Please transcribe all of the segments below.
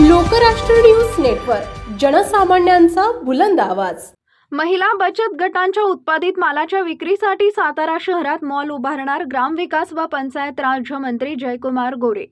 Lokrashtra news network जनसामान्यांचा बुलंद आवाज. महिला बचत गटांच्या उत्पादित मालाच्या विक्रीसाठी सातारा शहरात मॉल उभारणार ग्रामविकास व पंचायत राज्यमंत्री जयकुमार गोरे.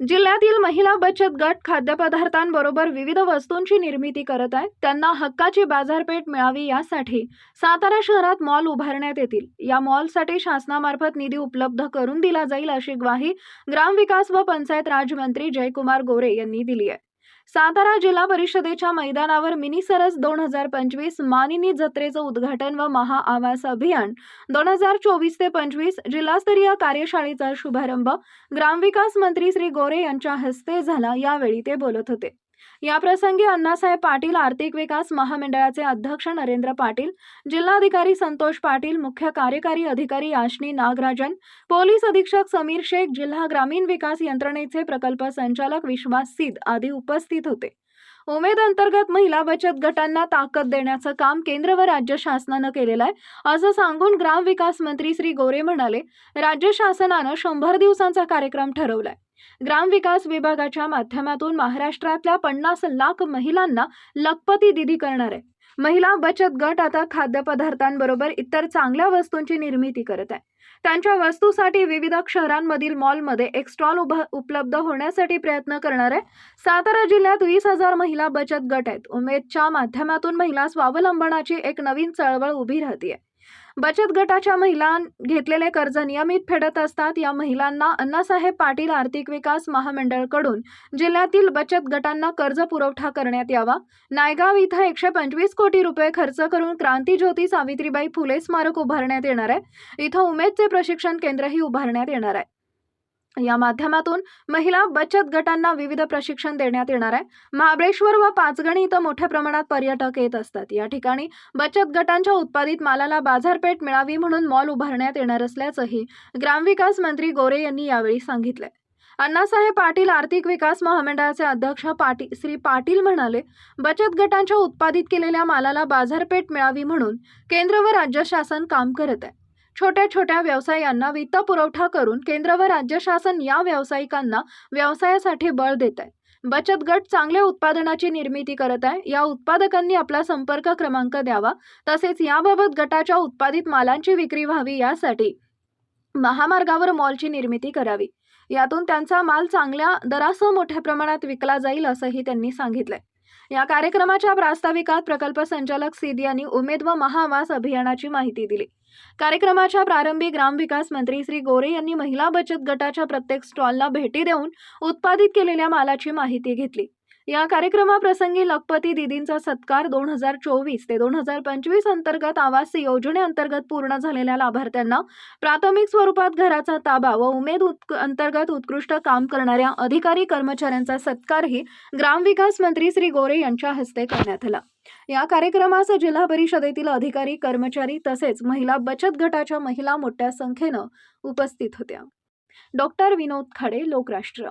जिल्ह्यातील महिला बचत गट खाद्यपदार्थांबरोबर विविध वस्तूंची निर्मिती करत आहेत. त्यांना हक्काची बाजारपेठ मिळावी यासाठी सातारा शहरात मॉल उभारण्यात येतील. या मॉलसाठी शासनामार्फत निधी उपलब्ध करून दिला जाईल अशी ग्वाही ग्रामविकास व पंचायत राजमंत्री जयकुमार गोरे यांनी दिली आहे. सातारा जिल्हा परिषदेच्या मैदानावर मिनी सरस दोन हजार पंचवीस मानिनी जत्रेचं उद्घाटन व महाआवास अभियान. दोन हजार चोवीस ते पंचवीस जिल्हास्तरीय कार्यशाळेचा शुभारंभ ग्रामविकास मंत्री श्री गोरे यांच्या हस्ते झाला. यावेळी ते बोलत होते. याप्रसंगी अण्णासाहेब पाटील आर्थिक विकास महामंडळाचे अध्यक्ष नरेंद्र पाटील जिल्हाधिकारी संतोष पाटील मुख्य कार्यकारी अधिकारी आशनी नागराजन पोलीस अधीक्षक समीर शेख जिल्हा ग्रामीण विकास यंत्रणेचे प्रकल्प संचालक विश्वास सिद्ध आदी उपस्थित होते. उमेद अंतर्गत महिला बचत गटांना ताकद देण्याचं काम केंद्र व राज्य शासनानं केलेलं आहे असं सांगून ग्रामविकास मंत्री श्री गोरे म्हणाले राज्य शासनानं शंभर दिवसांचा कार्यक्रम ठरवलाय. ग्रामविकास विभागाच्या माध्यमातून महाराष्ट्रातल्या पन्नास लाख महिलांना लखपती दिदी करणार आहे. महिला बचत गट आता खाद्यपदार्थांबरोबर इतर चांगल्या वस्तूंची निर्मिती करत आहे. त्यांच्या वस्तूसाठी विविध शहरांमधील मॉलमध्ये एक स्टॉल उभा उपलब्ध होण्यासाठी प्रयत्न करणार आहे. सातारा जिल्ह्यात वीस हजार महिला बचत गट आहेत. उमेदच्या माध्यमातून महिला स्वावलंबनाची एक नवीन चळवळ उभी राहते बचत गटाच्या महिला घेतलेले कर्ज नियमित फेडत असतात. या महिलांना अण्णासाहेब पाटील आर्थिक विकास महामंडळकडून जिल्ह्यातील बचत गटांना कर्ज पुरवठा करण्यात यावा. नायगाव इथं एकशे पंचवीस कोटी रुपये खर्च करून क्रांतीज्योती सावित्रीबाई फुले स्मारक उभारण्यात येणार आहे. इथं उमेदचे प्रशिक्षण केंद्रही उभारण्यात येणार आहे. या माध्यमातून महिला बचत गटांना विविध प्रशिक्षण देण्यात येणार आहे. महाबळेश्वर व पाचगणी इथं मोठ्या प्रमाणात पर्यटक येत असतात. या ठिकाणी बचत गटांच्या उत्पादित मालाला बाजारपेठ मिळावी म्हणून मॉल उभारण्यात येणार असल्याचंही ग्रामविकास मंत्री गोरे यांनी यावेळी सांगितलंय. अण्णासाहेब पाटील आर्थिक विकास महामंडळाचे अध्यक्ष पाटील श्री पाटील म्हणाले बचत गटांच्या उत्पादित केलेल्या मालाला बाजारपेठ मिळावी म्हणून केंद्र व राज्य शासन काम करत आहे. छोट्या छोट्या व्यवसायांना वित्त पुरवठा करून केंद्र व राज्य शासन या व्यावसायिकांना व्यवसायासाठी बळ देत आहे बचत गट चांगल्या उत्पादनाची निर्मिती करत आहे. या उत्पादकांनी आपला संपर्क क्रमांक द्यावा. तसेच याबाबत गटाच्या उत्पादित मालांची विक्री व्हावी यासाठी महामार्गावर मॉलची निर्मिती करावी. यातून त्यांचा माल चांगल्या दरासह मोठ्या प्रमाणात विकला जाईल असंही त्यांनी सांगितलंय. या कार्यक्रमाच्या प्रास्ताविकात प्रकल्प संचालक सीद यांनी उमेद व महावास अभियानाची माहिती दिली. कार्यक्रमाच्या प्रारंभी ग्रामविकास मंत्री श्री गोरे यांनी महिला बचत गटाच्या प्रत्येक स्टॉलला भेटी देऊन उत्पादित केलेल्या मालाची माहिती घेतली. या कार्यक्रमाप्रसंगी लखपती दिदींचा सत्कार दोन हजार चोवीस ते दोन हजार पंचवीस अंतर्गत आवास योजनेअंतर्गत पूर्ण झालेल्या लाभार्थ्यांना प्राथमिक स्वरूपात घराचा ताबा व उमेद उत्क अंतर्गत उत्कृष्ट काम करणाऱ्या अधिकारी कर्मचाऱ्यांचा सत्कारही ग्रामविकास मंत्री श्री गोरे यांच्या हस्ते करण्यात आला. या कार्यक्रमास जिल्हा परिषदेतील अधिकारी कर्मचारी तसेच महिला बचत गटाच्या महिला मोठ्या संख्येनं उपस्थित होत्या. डॉक्टर विनोद खाडे लोकराष्ट्र.